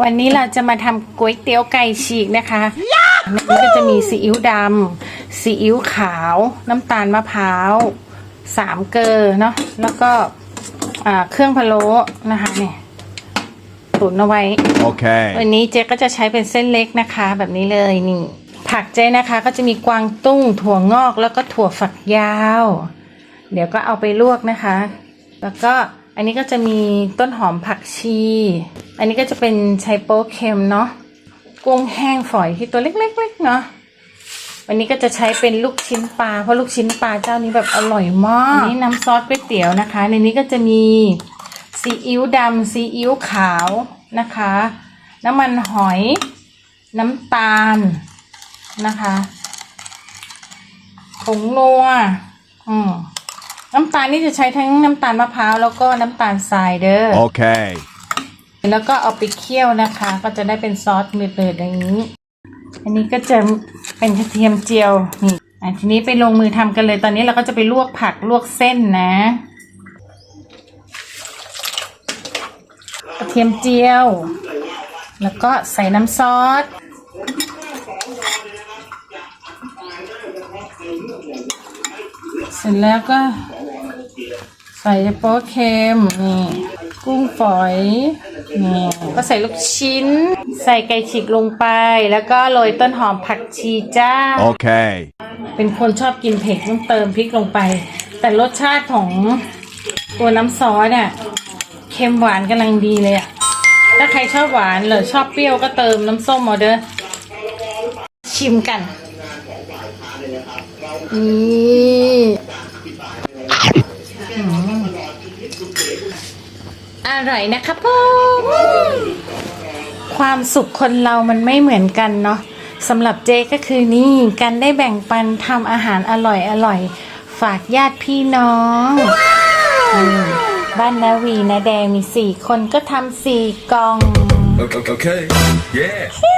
วันนี้เราจะมาทำก๋วยเตี๋ยวไก่ฉีกนะคะในนี้ก็จะมีซีอิ๊วดำซีอิ๊วขาว น้ำตาลมะพร้าวสามเกลอเนาะแล้วก็อ่าเครื่องพะโล้นะคะเนี่ยตุ๋นเอาไว้ Okay. วันนี้เจ๊ก็จะใช้เป็นเส้นเล็กนะคะ แบบนี้เลยนี่ ผักเจ๊นะคะ ก็จะมีกวางตุ้ง ถั่วงอกแล้วก็ถั่วฝักยาว เดี๋ยวก็เอาไปลวกนะคะ แล้วก็อันนี้ก็จะมีต้นหอมผักชี อันนี้ก็จะเป็นไชโป๊เค็มเนาะกุ้งแห้งฝอยที่ตัวเล็กๆเนาะวันนี้ก็จะใช้เป็นลูกชิ้นปลาเพราะลูกชิ้นปลาเจ้านี้แบบอร่อยมากอันนี้น้ำซอสก๋วยเตี๋ยวนะคะ ในนี้ก็จะมีซีอิ๊วดำซีอิ๊วขาวนะคะ น้ำมันหอยน้ำตาลนะคะผงนัวอืมน้ำตาลนี่จะใช้ทั้งน้ำตาลมะพร้าวแล้วก็น้ำตาลทรายเด้อ Okay. แล้วก็เอาไปเคี่ยวนะคะ ก็จะได้เป็นซอสเนืดอย่างนี้ อันนี้ก็จะเป็นกระเทียมเจียวนี่อะทีนี้ไปลงมือทำกันเลย ตอนนี้เราก็จะไปลวกผักลวกเส้นนะกระเทียมเจียว แล้วก็ใส่น้ำซอสเสร็จแล้วก็ใส่โป๊เค็มนี่ กุ้งฝอยนี่ก็ใส่ลูกชิ้น ใส่ไก่ฉีกลงไป แล้วก็โรยต้นหอมผักชีจ้า Okay. เป็นคนชอบกินเผ็ดต้องเติมพริกลงไป แต่รสชาติของตัวน้ำซอสเนี่ยเค็มหวานกำลังดีเลยอะถ้าใครชอบหวานหรือชอบเปรี้ยวก็เติมน้ำส้มเอาเด้อชิมกันนี่ อืมอร่อยนะครับผมความสุขคนเรามันไม่เหมือนกันเนาะสำหรับเจ๊ก็คือนี่การได้แบ่งปันทำอาหารอร่อยอร่อย ฝากญาติพี่น้องอืมบ้านนาวีนาแดงมีสี่คนก็ทำสี่กล่อง Okay. okay. Yeah.